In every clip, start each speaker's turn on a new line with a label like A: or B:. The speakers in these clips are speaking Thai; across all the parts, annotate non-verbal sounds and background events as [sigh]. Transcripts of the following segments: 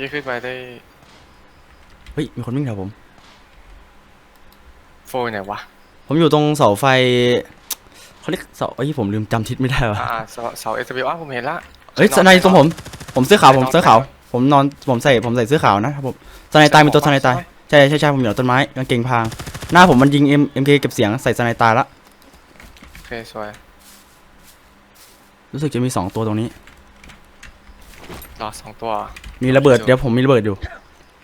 A: กี้ขึ้นไปได้
B: เฮ้ย มีคนวิ่งแถวผม
A: โฟนไหนวะ
B: ผมอยู่ตรงเสาไฟเขาเรียกเสาไอ้ยผมลืมจำทิศไม่ได้ว่ะ
A: อ่าเสาเสาเอสบีอ้าวผมเห็นละ
B: เฮ้ยสไนด์ตรงผม ผมเสื้อขาวผมเสื้อขาว ผมนอนผมใส่ผมใส่เสื้อขาวนะครับผมสไนด์ตายเป็นตัวสไนด์ตายใช่ใช่ใช่ผมอยู่หลังต้นไม้กางเกงพราง หน้าผมมันยิงเอ็มเอ็มเคเก็บเสียงใส่สไนด์ตายละ
A: โอเคสวย
B: รู้สึกจะมีสองตัวตรงนี้
A: รอสองตัว
B: มีระเบิดเดี๋ยวผมมีระเบิดอยู่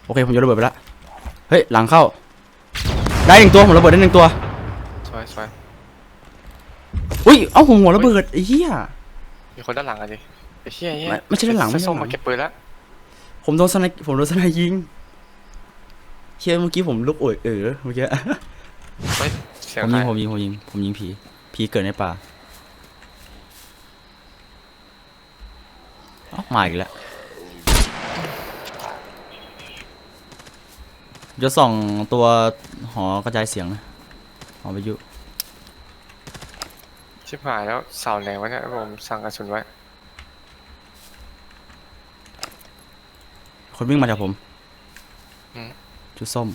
B: โอเคผมโยนระเบิดไปละเฮ้ยหลังเข้า ได้หนึ่งตัวผมระเบิดได้หนึ่งตัว
A: สวยสวย
B: อุ้ยเอ้าผมหัวระเบิดไอ้เหี้ย
A: มีคนด้านหลังอะดิไอ้เหี้ยเหี้ย
B: ไม่ไม่ใช่ด้านหลังไม่ใช่
A: ส้ม
B: ด้านหลัง
A: มาเก็บปืนแล้ว
B: ผมโดนสไนผมโดนสไนยิงเชี่ยเมื่อกี้ผมลุกโอยเออเมื่อกี้
A: เฮ้ยเสียง
B: ผม
A: ใคร
B: ยิงผมยิงผมยิงผมยิงผีผีเกิดในป่า เอ้ามาอีกแล้วจะส่องตัวหอกระจายเสียงนะหอวิทยุ
A: ชิบหายแล้วเสาไหนวะเนี่ยผมสั่งกระสุนไว้
B: คนวิ่งมาจากผม
A: อืม
B: ชุดส้ม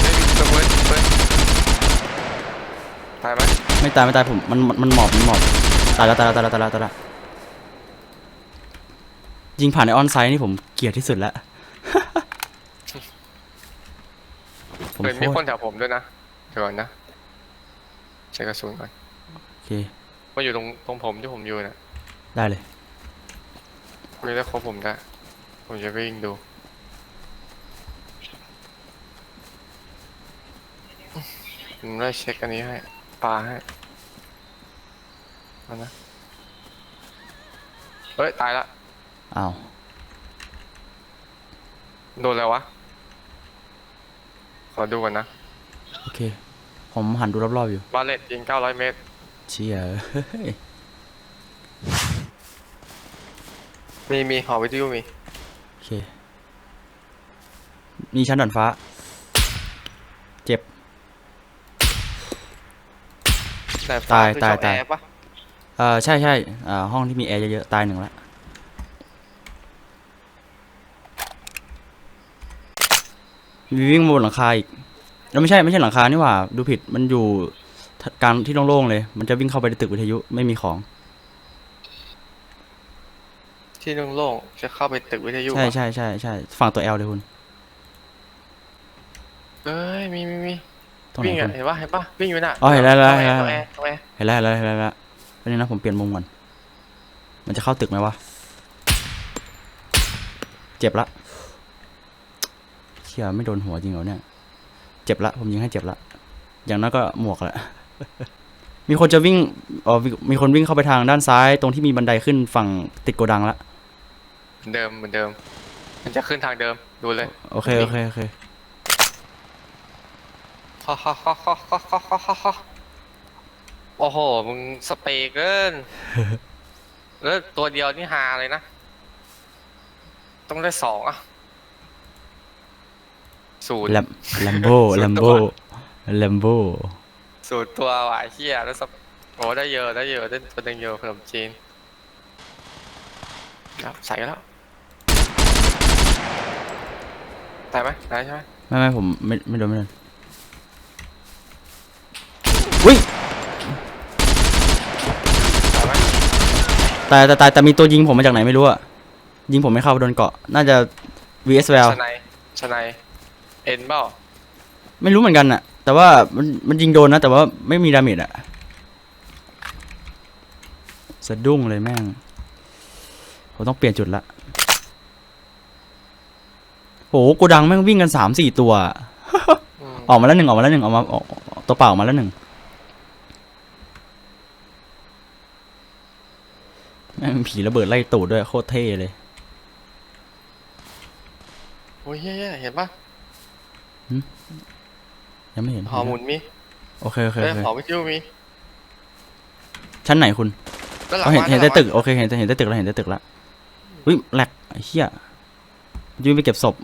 A: เฮ้ยตัวปืนปืนตายไหม
B: ไม่ตายไม่ตายผมมันมันมันหมอบมันหมอบตายแล้วตายแล้วตายแล้วตายแล้วตายแล้ว ยิงผ่านในออนไซต์นี่ผมเกลียดที่สุดแล้วผม
A: ปืน
B: โค
A: มีค
B: ต
A: น
B: ร
A: แถวผมด้วยนะเดี๋ยวก่อนนะใช้กระสุนก่อน
B: โอเค
A: มาอยู่ตรงตรงผมที่ผมอยู่น่ะ
B: ได้เลย
A: ไม่ได้ครบผมได้ผมจะวิ่งดู ผมได้เช็คอันนี้ให้ปลาให้เอานะเฮ้ย ตายละ
B: อ้าว
A: โดนแล้ววะ ขอดูก่อนนะ
B: โอเค ผมหันดูรอบๆอยู่
A: บาเลตยิง 900 เมตร
B: เชี่ยเฮ้ย
A: มีมีหอวิทยุมี
B: โอเค มีชั้นดันฟ้า เจ็บ
A: แต่
B: ตาย
A: คือ
B: ตาย
A: ช่อง
B: ตาย
A: แอร์ปะ
B: เอ่อใช่ใช่อ่าห้องที่มีแอร์เยอะๆตายหนึ่งละ มีวิ่งมาบนหลังคาอีกแล้วไม่ใช่ไม่ใช่หลังคานี่หว่า ดูผิดมันอยู่กลางที่โล่งๆเลย มันจะวิ่งเข้าไปในตึกวิทยุไม่มีของ
A: ที่โล่งๆจะเข้าไปตึกวิทยุ
B: ใช่
A: ปะ
B: ใช่ใช่ใช่ฝั่งตัวแอลเลยคุณ
A: เอ้ยมีมีมี
B: ตรงไหน
A: วิ่ง
B: คุ
A: อะ
B: ณ
A: เห็นปะเห็นปะวิ่งอยู่น่ะ
B: อ๋อเห็นแล้วเห็นแล้ว
A: ตรง
B: เห็น
A: แอ
B: แล้ว
A: ร์ตรงแอร์ตรงแอร์
B: เห็นแล้วเห็นแล้วเห็นแล้วเห็นแล้ววันนี้นะผมเปลี่ยนมุมก่อนมันจะเข้าตึกไหมวะเจ็บละเชี่ยไม่โดนหัวจริงเหรอเนี่ย เจ็บละ ผมยิงให้เจ็บละ อย่างนั้นก็หมวกละ มีคนจะวิ่งอ๋อมีคนวิ่งเข้าไปทางด้านซ้าย ตรงที่มีบันไดขึ้นฝั่งติดโกดังละ
A: เหมือนเดิมเหมือนเดิม มันจะขึ้นทางเดิมดูเลย
B: โอเคโอเคโอเค
A: ฮ่าฮ่าฮ่าฮ่าฮ่าฮ่าฮ่าโอ้โห มึงสเปรเกินแล้วตัวเดียวนี่หาเลยนะ ต้องได้สองอะ ศูนย์
B: แลมแลมโบ
A: สุด
B: แลม
A: ตั
B: โบ
A: ว
B: แลมโบ
A: ศูนย์ตัวว่ะไอ้เฮียแล้วสเปโอ้ได้เยอะได้เยอะได้ตัวหนึงเยอะขนมจีนครับใส่กันแล้วตายไหมตายใช่ไหม
B: ไม่ไม่ผมไม่ไม่โดนไม่โดนอุ้ย
A: ตายไหม
B: ตายตายตายแต่มีตัวยิงผมมาจากไหนไม่รู้อะยิงผมไม่เข้าโดนเกาะ น่าจะ VS v l
A: ชนายชนาย เอ็นเปล่า
B: ไม่รู้เหมือนกันอะแต่ว่ามันมันยิงโดนนะ แต่ว่าไม่มีดาเมจอะสะดุ้งเลยแม่งผมต้องเปลี่ยนจุดละโหกูดังแม่งวิ่งกันสามสี่ตัว
A: อืม
B: ออกมาแล้วหนึ่งออกมาแล้วหนึ่งออกมาออกตัวเปล่าออกมาแล้วหนึ่งแม่งผีระเบิดไล่ตูดด้วยโคตรเท่เลย
A: โอ้ยเฮียเห็นปะ
B: ยังไม่เห็น
A: หอหมุนมี
B: โอเคโอเค
A: เอ้
B: โอยเค
A: หอวิทยุมี
B: ชั้นไหนคุณ
A: ด้านหลัง
B: เขาเห็น
A: มา
B: เห็น
A: ด้า
B: แต่
A: หลังมา
B: ตึกโอเคเห็นแต่เห็นแต่ตึกแล้วเห็นแต่ตึกแล้ววิแหลกไอ้เหี้ยยืนไปเก็บศพ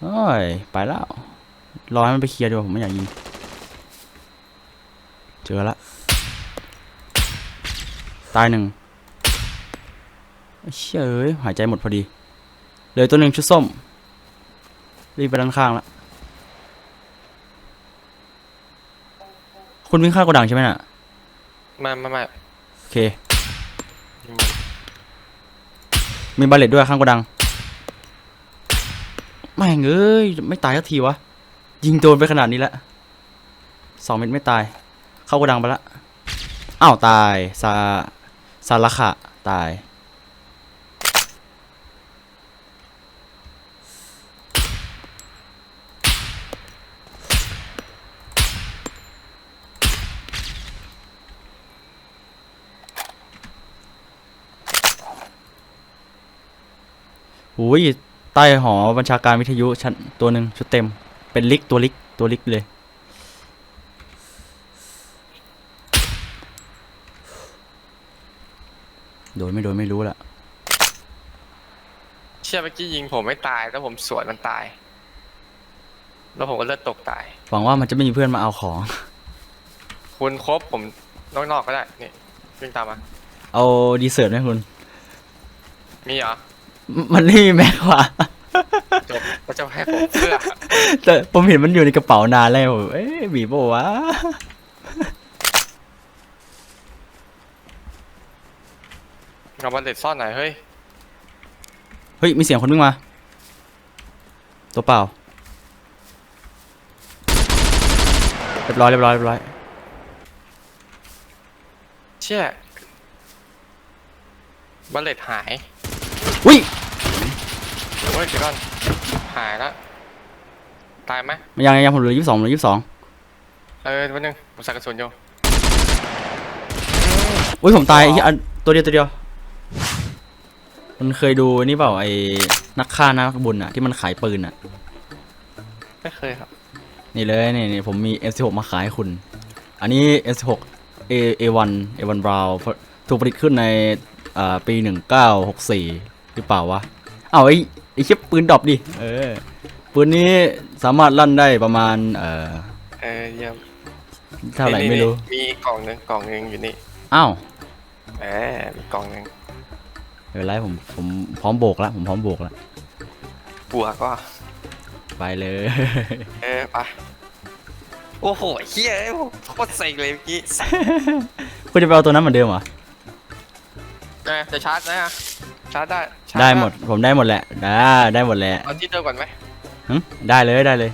B: โอ้ยไปแล้วรอให้มันไปเคลียร์ดีกว่าผมไม่อยากยิงเจอละตายหนึ่งเชี่ยเอ้ยหายใจหมดพอดีเหลยตัวหนึ่งชุดส้ม รีบไปด้านข้างละคุณวิ่งข้ามโกดังใช่ไหมน่ะ
A: ไม่ไม่ไม่
B: โอเค มีบาเลตด้วยข้างโกดังแม่งเอ้ยไม่ตายสักทีวะ ยิงโดนไปขนาดนี้แล้วสองเม็ดไม่ตาย เข้าโกดังไปละอ้าวตายซาซาละขะตาย อุ้ยใต้หอบัญชาการวิทยุชั้นตัวหนึ่งชุดเต็ม เป็นลิกตัวลิกตัวลิกเลย โดยไม่โดยไม่รู้ละ
A: เชื่อเมื่อกี้ยิงผมไม่ตายแล้วผมสวนมันตาย แล้วผมก็เลือดตกตาย
B: หวังว่ามันจะไม่มีเพื่อนมาเอาของ
A: คุณครบผมนอกๆก็ได้ นี่วิ่งตามมา
B: เอาดีเซิร์ตไหมคุณ
A: มีเหรอ
B: มมันไม่มีแม็กกว่า
A: จบก็จะให้ผมเพื่อ
B: แต่ผมเห็นมันอยู่ในกระเป๋านานแล้วผมเอ๊ะบีบวะ
A: เอาบัลเลตซ่อนไหนอยเฮ้ย
B: เฮ้ยมีเสียงคนวิ่งมา ตัวเปล่าเรียบร้อยเรียบร้อยเรียบร้อย
A: เชี่ยบัลเลตหาย
B: อุ้ย
A: เฮ้ยเดี๋ยวก่อนหายแล้วตายไหม
B: ยังยังยังผมเหลือยี่สิบสองเหลือยี่สิบสอง
A: เออวันนึงผมใส่กระสุนอยู่
B: อุ้ยผมตายไอ้เหี้ยอันตัวเดียวตัวเดียว มันเคยดูนี่เปล่าไอ้นักฆ่านักบุญอะที่มันขายปืนอะ
A: ไม่เคยครับ
B: นี่เลยนี่นี่ผมมี M16 มาขายให้คุณ อันนี้ M16 A A1 A1 Brown ถูกผลิตขึ้นในอ่าปี 1964 หรือเปล่าวะ เอาไอ้ ไอ้เชี่ยปืนดรอปดิ เออ ปืนนี้สามารถลั่นได้ประมาณ เอ่อ
A: เออเยี่ยม
B: เท่าไหร่
A: นี่
B: ไม่รู้
A: นี่มีกล่องหนึงกล่องหนึงอยู่นี่
B: อ้าว
A: เออมีกล่องหนึง
B: เดี๋ยวไรผมผมพร้อมโบกแล้วผมพร้อมโบกแล้ว
A: บัวก็
B: ไปเลย
A: เออไปโอ้โหเฮียโคตรเซ็งเลยเมื่อกี้
B: คุณจะไปเอาตัวนั้นเหมือนเดิมเหรอ
A: เออจะชาร์จนะฮะ ชาร์จได้ชาร์จ
B: ได้หมด ผมได้หมดแหละได้ได้หมดแหละ
A: เอาที่เดิมก่อนไหม
B: หึได้เลยได้เลย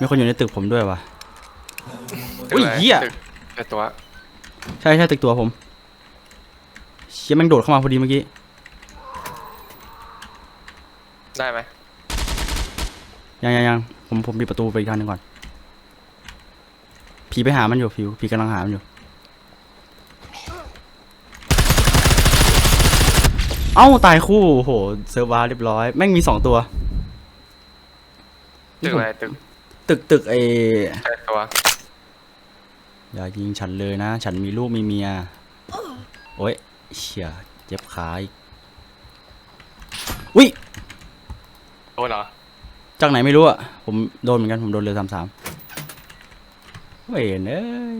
B: มีคนอยู่ในตึกผมด้วยวะ อุ้ย
A: ตึกะไร
B: เหี้ย
A: ตึกตึกตัว
B: ใช่ใช่ตึกตัวผมเชี่ยแม่งโดดเข้ามาพอดีเมื่อกี้
A: ได้ไหม
B: ยังยังยังผมผมปิดประตูไปอีกทางหนึงก่อน ผีไปหามันอยู่ผีผีกำลังหามันอยู่ เอ้าตายคู่โอ้โหเซิร์ฟวาร์เรียบร้อย แม่งมีสองตัว
A: ตึกอะไรตึก
B: ตึกตึกไอ
A: ใช่ตัว
B: อย่ายิงฉันเลยนะ ฉันมีลูกมีเมีย โอ้ยเชี่ยเจ็บขาอีกอุ้ย
A: โดนเหรอ
B: จากไหนไม่รู้อะผมโดนเหมือนกัน ผมโดนเรือสามสามเว้ยเอ้ย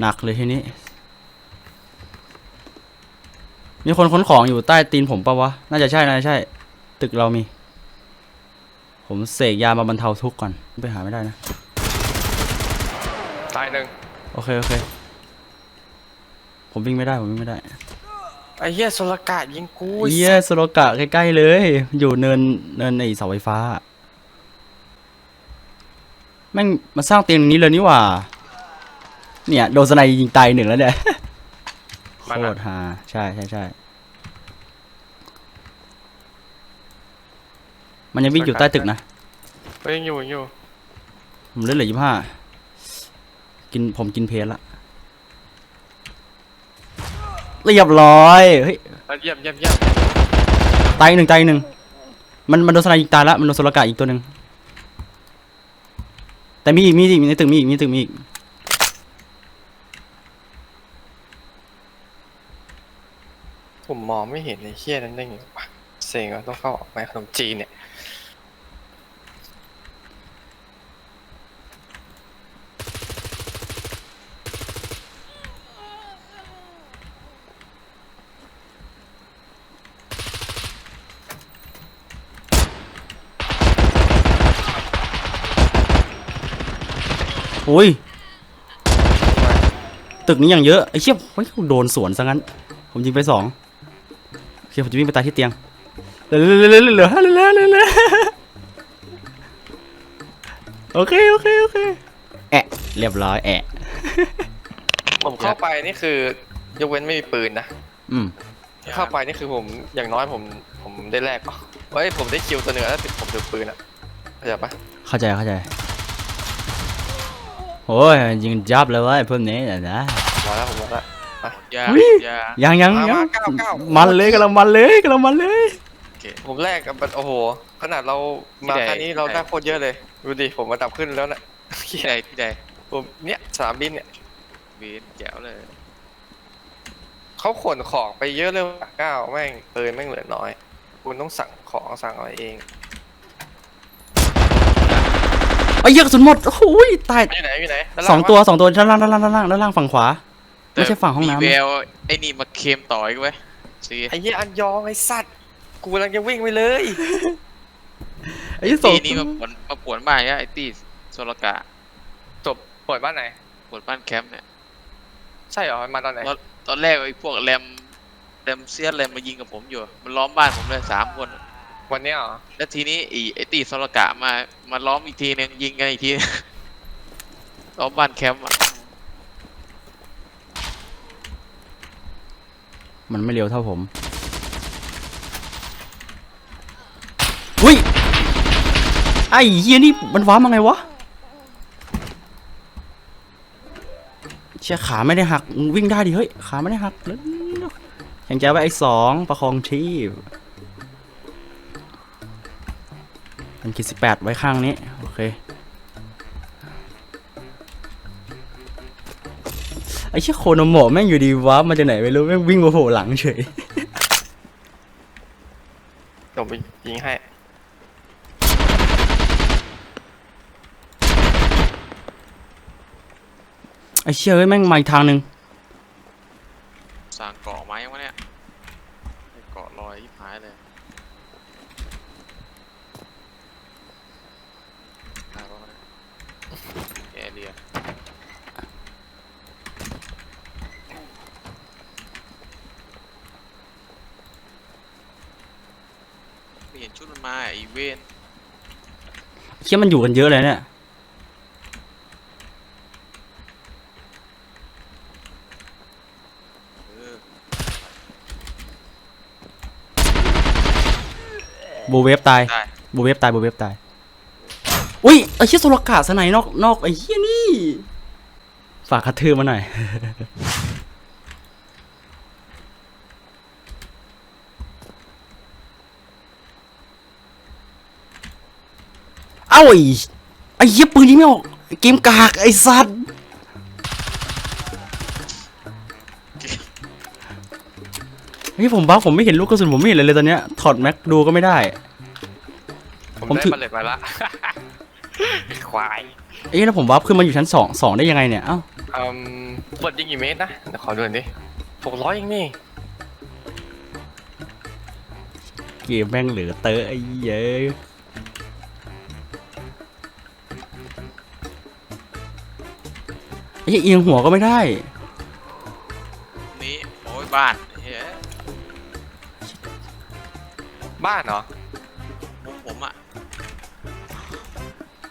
B: หนักเลยทีนี้ มีคนค้นของอยู่ใต้ตีนผมปะวะ น่าจะใช่ น่าจะใช่ ตึกเรามี ผมเสกยามาบรรเทาทุกข์ก่อน ไปหาไม่ได้นะ
A: ตายหนึ่ง
B: โอเค โอเค ผมวิ่งไม่ได้ ผมวิ่งไม่ได้
A: ไอ้เหี้ยโซลกายิงกู
B: เยี่ยสโลกะใกล้ๆเลย อยู่เนินเนินไอเสาไฟฟ้าแม่งมาสร้างเตียงนี้เลยนี่หว่า เนี่ยโดนสไนยิงตายหนึ่งแล้วเนี่ยโค
A: มัน
B: ต
A: อะ
B: รฮาใช่ใช่ใช่มันยังวิ่งอยู่ใต้ตึกนะ
A: เฮ้ยยังอยู่ยังอยู่
B: ผมเลือดเหลือยี่ห้ากินผมกินเพลละ เรียบร้อยเฮ้ย
A: เอ้ยเยี่ยมเยี่ยมเยี่ยม
B: ตายอีกหนึ่งตายอีกหนึ่งมันมันโดนสไนยิงตายละมันโดนโซลกะอีกตัวหนึ่งแต่มีอีกมีอีกในตึกมีอีกมีตึกมีอีก
A: ผมมองไม่เห็นไอ้เหี้ยนั้นได้ไงวะเซ็งอะต้องเข้าออกในขนมจีนเนี่ย โอ้
B: ย ตึกนี้อย่างเยอะไอ้เชี่ยโดนสวนซะงั้น ผมยิงไปสองโอเคผมจะวิ่งไปตายที่เตียงเหลือเหลือเหลือเหลือเโอเคโอเคโอเคแอะเรียบร้อยแอะ
A: ผมเข้าไปนี่คือยกเว้นไม่มีปืนนะ
B: อืม
A: เข้าไปนี่คือผมอย่างน้อยผมผมได้แรกปะเฮ้ยผมได้คิวตัวเหนือแล้วผมถือปืนอะเข้าใจปะ
B: เข้าใจเข้าใจ โอ้ยยิงจับเลยเว้ยพวกนี้นะนะ
A: มาแล้วผมมาแล้ว
C: ยา
B: อุ๊ย
C: ยา
B: ยังยัง
A: มา
B: ยัง
A: มาเก้าเก้า
B: มันเลยกำลังมันเลยกำลังมันเลย
C: โอเค
A: ผมแลกกับมันโอ้โห ขนาดเรามา
C: ที่ไหน
A: แค่นี้เราได้โคตรเยอะเลย ดูดิผมมาดับขึ้นแล้วนะ
C: ที่ใดที่ใด
A: ผมเนี่ยสนามบินเนี่ย
C: เวนแจ๋วเลย
A: เขาขนของไปเยอะเลยว่ะเก้าแม่งปืนแม่งเหลือน้อย คุณต้องสั่งของสั่งอะไรเอง
B: ไอ้เหี้ยกระสุนหมดโอ้ยตาย
A: อยู่ไหนอยู่ไหนด้าน
B: ส
A: ล่า
B: องตัวสองตัวด้านล่างด้านล่างด้านล่างด้านล่างฝั่งขวา ไม่ใช่ฝั่งห้องน้ำ
C: มีแววไอ้นี่มาเค็มต่ออีกเว้ยซี
A: ไอ้เหี้ยอันยองไอ้สัตว์กูกำลังจะวิ่งไปเลย
B: ไอ้เหี้ยสอ
C: ตี
B: ง
C: นี้มาปวนมาปวนบ้านเนี่ยไอ้ตีโซลกะ
A: จบเปิดบ้านไหน
C: ปวนบ้านแคมป์เนี่ย
A: ใช่เหรอมันมาตอนไหน
C: ตอนแรกไอ้พวกแรมแรมเซียสแรมมายิงกับผมอยู่ มันล้อมบ้านผมเลยสามคน
A: วันเนี้ยเหรอ
C: แล้วทีนี้ไอ้ไอ้ตีโซลกะมา มาล้อมอีกทีนึงยิงกันอีกทีล้อมบ้านแคมป์อะ
B: มันไม่เร็วเท่าผมอุ้ย ไอ้เหี้ยนี่มันว้ามาไงวะ เชี่ยขาไม่ได้หัก วิ่งได้ดิเฮ้ย ขาไม่ได้หักเร็วๆยังจะไปไอ้สองประคองชีพ มันคิดสิบแปดไว้ข้างนี้ โอเค ไอ้เชี่ยโคโนโมะแม่งอยู่ดีว้ามาจากไหนไม่รู้ แม่งวิ่งมาโผล่หลังเฉย
A: เดี๋ยวผมไปยิงให้
B: ไอ้เชี่ยเอ้ยแม่งมาอีกทางหนึ่ง
C: สร้างเกาะไม้ยังวะเนี่ยไอ้เกาะลอยยิบหายเลยได้ปะวะเนี่ย แอร์เรียไม่เห็นชุดมันมาไอ้เวน
B: เชี่ยมันอยู่กันเยอะเลยเนี่ย
C: เออ
B: บูเวฟตาย
C: ได้
B: บูเวฟตาย บูเวฟตาย อุ้ยไอ้เชี่ยโซลกาสไนนอกนอกไอ้เหี้ยนี่ ฝากคัดทือมาหน่อย เอ้าไอ้ไอ้เหี้ยปืนยิงไม่ออกเกมกากไอ้สัตว์เฮ้ยผมบ้าผมไม่เห็นลูกกระสุนผมไม่เห็นเลยเลยตอนเนี้ยถอดแม็กดูก็ไม่ได้
A: ผม
B: ผม
A: ได้
B: ถือ
A: บัลเลตมาละ ควาย
B: เอ้ยแล้วผมวับขึ้นมาอยู่ชั้นสองสองได้ยังไงเนี่ยเอ้า
A: อืมกดยิงกี่เมตรนะเดี๋ยวขอดูหน่อยดิหกร้อยเองนี่
B: เกมแม่งเหลือเตอะไอ้เย้ยไอ้เหี้ยเอียงหัวก็ไม่ได้
C: นี้โอ้ยบ้านเฮ้ย
A: บ้านเหรอ
C: มุมผมอะ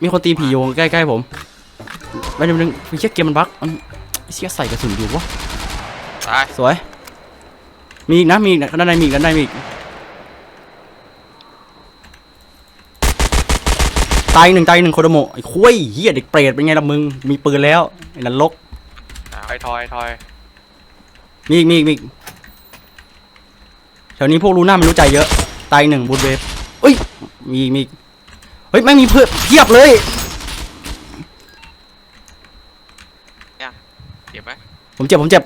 B: มีคนตีผีโยงใกล้ๆผมไปหนึ่งหนึ่งเชี่ยเกมมันบั๊กอืมเชี่ยใส่กระสุนอยู่วะ
C: ตาย
B: สวย มีอีกนะมีอีกนะด้านในมีอีกด้านในมีอีกตายอีกหนึ่งตายอีกหนึ่งโคโดโมะไอ้คุยเฮียเด็กเปรตเป็นไงล่ะมึง มีปืนแล้วไอ้นรก
A: ไอทอยทอย
B: มีอีกมีอีกมีอีกแถวนี้พวกรู้หน้าไม่รู้ใจเยอะ ตายอีกหนึ่งบูทเวฟเอ้ย มีอีกมีอีก เฮ้ยไม่มีเพื่อเพียบเลย
C: เจ็บไหม
B: ผมเจ็บผมเจ็บ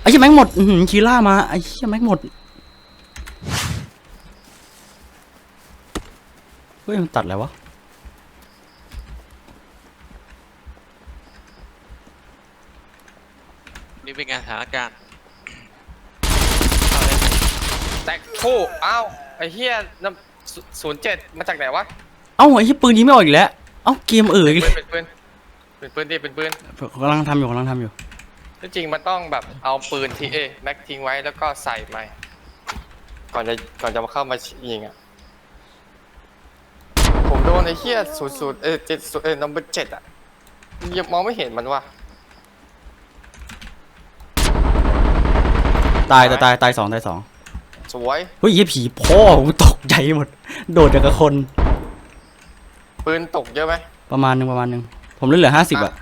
B: ไอ้เหี้ยแม่งหมดคีล่ามาไอ้เหี้ยแม่งหมดเฮ้ยมันตัดอะไรวะ
C: นี่เป็นการสถานการณ์
A: แตกคู่อ้าวไอ้เฮี้ยน้ำ ศูนย์เจ็ดมาจากไหนวะ
B: เอ้าไอ้ที่ปืนยิงไม่ออกอีกแล้วเอ้าเกมเอ๋ย
A: เป็นปืนเป็นปืนเป็นปืนดิเป็นปืน
B: กำลังทำอยู่กำลังทำอยู่
A: ที่จริงมันต้องแบบเอาปืนที่เอแม็กทิ้งไว้แล้วก็ใส่ใหม่ก่อนจะก่อนจะมาเข้ามายิงอะผมโดนไอ้เฮียศูนย์ศูนย์เอเจ็ดเอนัมเบอร์เจ็ดอะยังมองไม่เห็นมันว่ะ
B: ตายตายตายตายสองตายสอง
A: สวย
B: เฮ้ยยี่ผีพ่อกูตกใจหมด โดดจากกับคน
A: ปืนตกเยอะไหม
B: ประมาณหนึงประมาณหนึง ผมเหลือเหลือห้าสิบอะ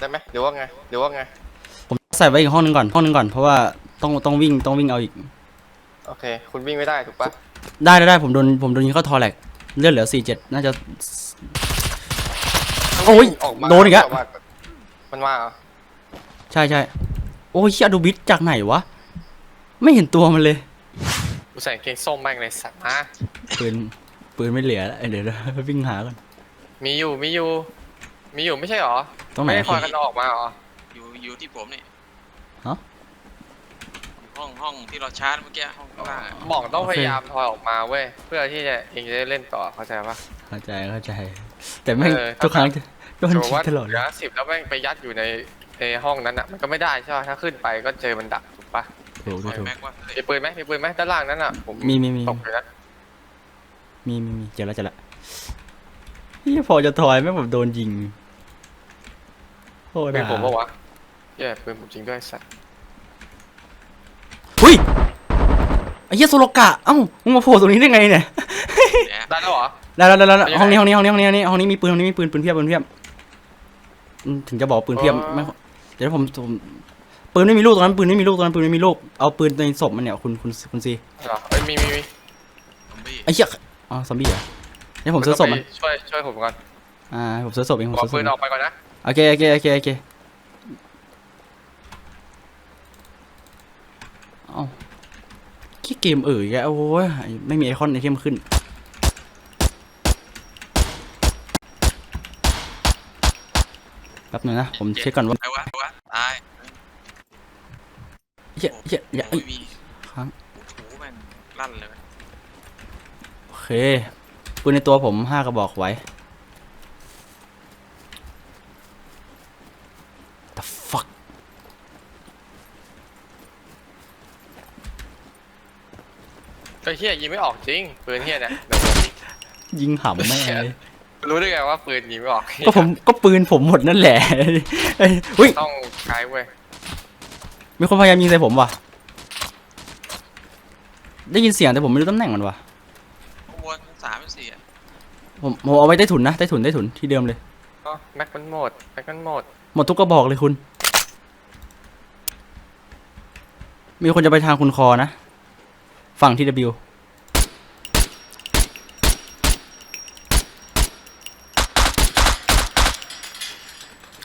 A: ได้ไหมหรือว่าไงหรือว่าไง
B: ผมใส่ไว้อีกห้องหนึงก่อนห้องหนึงก่อนเพราะว่าต้องต้องวิ่งต้องวิ่งเอาอีก
A: โอเค คุณวิ่งไม่ได้ถูกปะ
B: ได้ได้ได้ผมโดนผมโดนยิงเข้าทอแหลกเลือดเหลือสี่เจ็ดน่าจะ โอ้ย
A: ออกมา
B: โดนอีกแล้ว
A: มามันมาเหรอ
B: ใช่ใช่โอ้ยเชี่ยดูบิทจากไหนวะ ไม่เห็นตัวมันเลย
A: กูใส่กางเกงส้มแม่งเลยสัตว์มา
B: ปืนปืนไม่เหลือแล้วเดี๋ยวเดี๋ยววิ่งหาก่อน
A: มีอยู่มีอยู่ มีอยู่ไม่ใช่หรอ
B: ตรงไหน
A: ไม่ได้คอยกันออกมาเหรอ
C: อยู่อยู่ที่ผมนี่
B: ฮะ
C: อยู่ห้องห้องที่เราชาร์จเมื่อกี้ห้องข้างล่างอะ
A: บอกต้อง
B: โอ
A: พ
B: เค
A: ยายามถอยออกมาเว้ยเพื่อที่จะเองจะได้เล่นต่อเข้าใจปะ
B: เข้าใจเข้าใจ แต่แม่ง
A: เออ
B: ทุกครั้งจะโดน
A: สมม
B: ยิ
A: ติ
B: ง
A: ว่า
B: ตลอด
A: เห
B: เล
A: ลื
B: ย
A: อสิบแล้วแม่งไปยัดอยู่ในในห้องนั้นอะมันก็ไม่ได้ใช่ปะถ้าขึ้นไปก็เจอมันดักถูกปะ
B: ถูกถูกถูก
C: แม็กว่าเฮ้ย
A: มีปืนไหมมีปืนไหมด้านล่างนั้นอะผม
B: มีมีมี
A: ตกเลยนะ
B: มีมีมีเจอแล้วเจอแล้วพี่พอจะถอยแม่งผมโดนยิงโคตร
A: เป็น
B: ด่า
A: ผมปะวะแย่ปืนผมจริงด้วยสัตว์
B: หุ้ยไอ้เหี้ยโซโลกะเอ้ามึงมาโผล่ตรงนี้ได้ไงเนี่ย
C: เนี่ย
A: ได้แล้วเหรอ
B: ได้แล้วได้แล้วได้แล้ว
A: เป็นยังไง
B: ห้องนี้ห้องนี้ห้องนี้ห้องนี้ห้องนี้ห้องนี้มีปืนห้องนี้มีปืนปืนเพียบปืนเพียบอืมถึงจะบอกปืนเพียบ
A: อ๋อ
B: ไม่เดี๋ยวผมผม ปืนไม่มีลูกตรงนั้นปืนไม่มีลูกตรงนั้นปืนไม่มีลูกเอาปืนในศพมันเนี่ยคุณคุณคุณซี
A: เหรอเอ้ยมีมีมี
C: ซอมบี้
B: ไอ้เหี้ยอ๋อซอมบี้เหรอเดี๋ยวผมซื้อศพมัน
A: ไปช่วยช่วยผมก่อน
B: อ่าผมซื้อศพเองผม
A: ขอ
B: ซื้อศ
A: ปื
B: พ
A: นออกไปก่อนนะ
B: โอเคโอเคโอเคโอเคเอ้าขี้เกมเอ๋ยแกโอ้ยไม่มีไอคอนไอเทมขึ้นแป๊บหนึงนะผมเช็คก่อนว่า
C: ไอ้วะไอ้วะตาย
B: เหี้ยเหี้ยเหี้ยเอ้ย
C: ไม่มี
B: ค้าง
C: ถูแม่งลั่นเลย
B: โอเคปืนในตัวผมห้ากระบอกไว้ the fuck
A: ไอ้เฮียยิงไม่ออกจริงปืนเฮียเนี่ยเดี๋ยวผม
B: ยิงหำแม่งเลย
A: รู้ได้ไงว่าปืนยิงไม่ออก
B: ก็ผมก็ปืนผมหมดนั่นแหละเอ้ยอุ้ย
A: ต้องใช้เว้ย
B: มีคนพยายามยิงใส่ผมว่ะ ได้ยินเสียงแต่ผมไม่รู้ตำแหน่งมันว่ะ
C: ข้างบนสามเป็นสี่อะ
B: ผมผมเอาไว้ใต้ถุนนะใต้ถุนใต้ถุนที่เดิมเลย
A: อ๋อแม็กมันหมดแม็กมันหมด
B: หมดทุกกระบอกเลยคุณ มีคนจะไปทางคุณคอนะ ฝั่งที่ W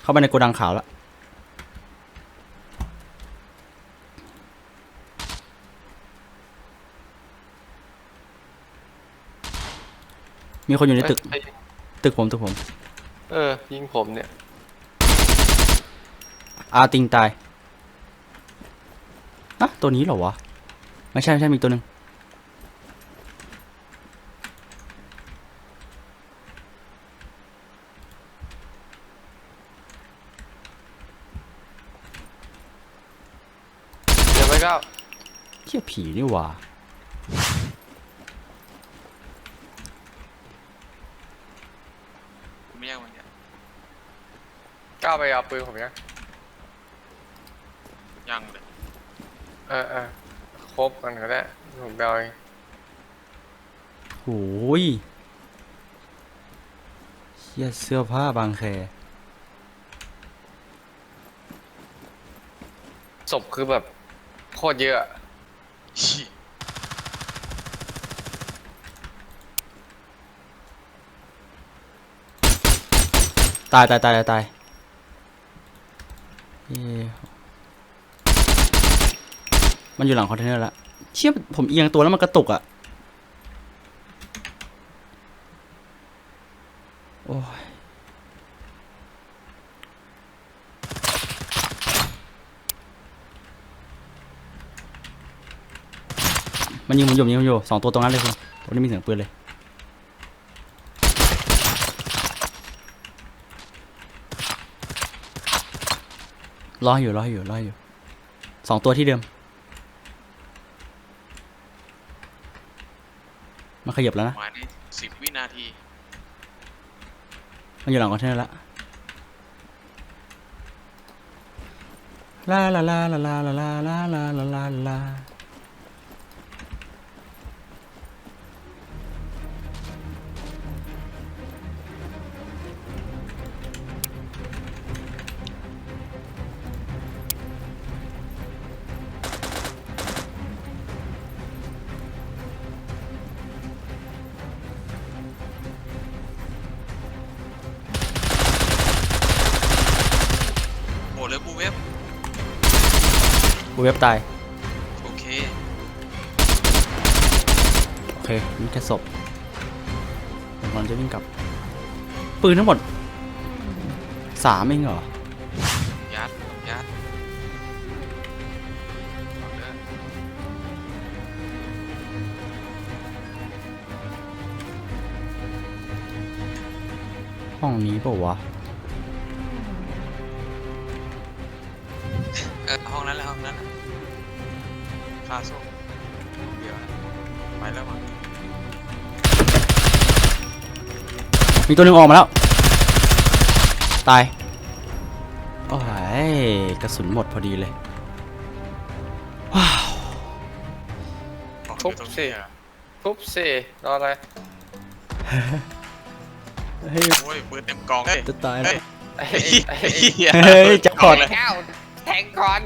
B: เข้าไปในโกดังขาวแล้ว มีคนอยู่ในตึก
A: เอ้ย
B: ตึกผมตึกผม
A: เออ ยิงผมเนี่ย
B: อาติงตายอะตัวนี้เหรอวะ ไม่ใช่ไม่ใช่มีตัวหนึ่ง
A: เดี๋ยวไปก็
B: เชี่ยผีนี่หว่า
C: ผมไม่ยังมันเนี่ย
A: ก้าวไปเอาปืนผมยัง
C: ยังเลย
A: เออเออครบกันก็ได้ผมไปเอาเอง
B: โอ้ยเชี่ยเสื้อผ้าบางแค
A: ศพคือแบบโคตรเยอะอะ
C: ชี้
B: ตายตายตายตายตายเอ๊ะ มันอยู่หลังคอนเทนเนอร์ละเชี่ยผมเอียงตัวแล้วมันกระตุกอะโอ้ยมันยิงมันอยู่มันยิงมันอยู่สองตัวตรงนั้นเลยคุณตรงนี้มีเสียงปืนเลย รออยู่รออยู่รออยู่สองตัวที่เดิม มันขยับแล้วนะ
C: หมายในสิบวินาที
B: มันอยู่หลังคอนเทนเนอร์ละลาลาลาลาลาลาลาลาลาลา
C: เว็บ
B: ตาย
C: โอเค
B: โอเคนี่แค่ศพเดี๋ยวมันจะวิ่งกลับ ปืนทั้งหมดสามเองเหรอ
C: ยัดยัดเอาเด้อ
B: ห้องนี้เปล่าวะ
C: มี
B: ตัวหนึ่งออกมาแล้ว ตาย โอ้ยกระสุนหมดพอดีเลย ว้าว
C: ของ
A: ทุบ
C: อยู่ตรง
A: สิ
C: นี้อะ
A: ทุบสิรออะไร
B: เฮ้ย
C: โอ้ยปืนเต็มกล่องเฮ้ย
B: จะตายแล้ว
A: เฮ้ย
C: เฮ้ย
A: เฮ้ย
C: เหี้ย
B: เฮ้ยจะกด
C: เลย
A: แก้วแทงก่อน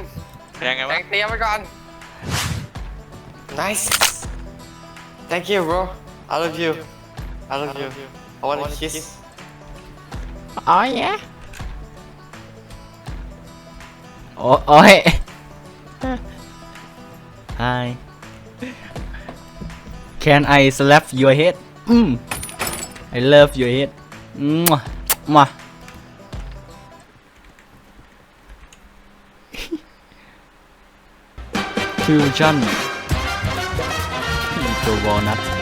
C: แทงไง
A: แท
C: วะ
A: งเตรียมไว้ก่อน nice thank you bro I love you I love you I want to kiss.
B: Oh yeah. Oh, oh hey. [laughs] Hi. Can I slap your head? Mm. I love your head. Mwah. Mwah. Fusion. The walnut.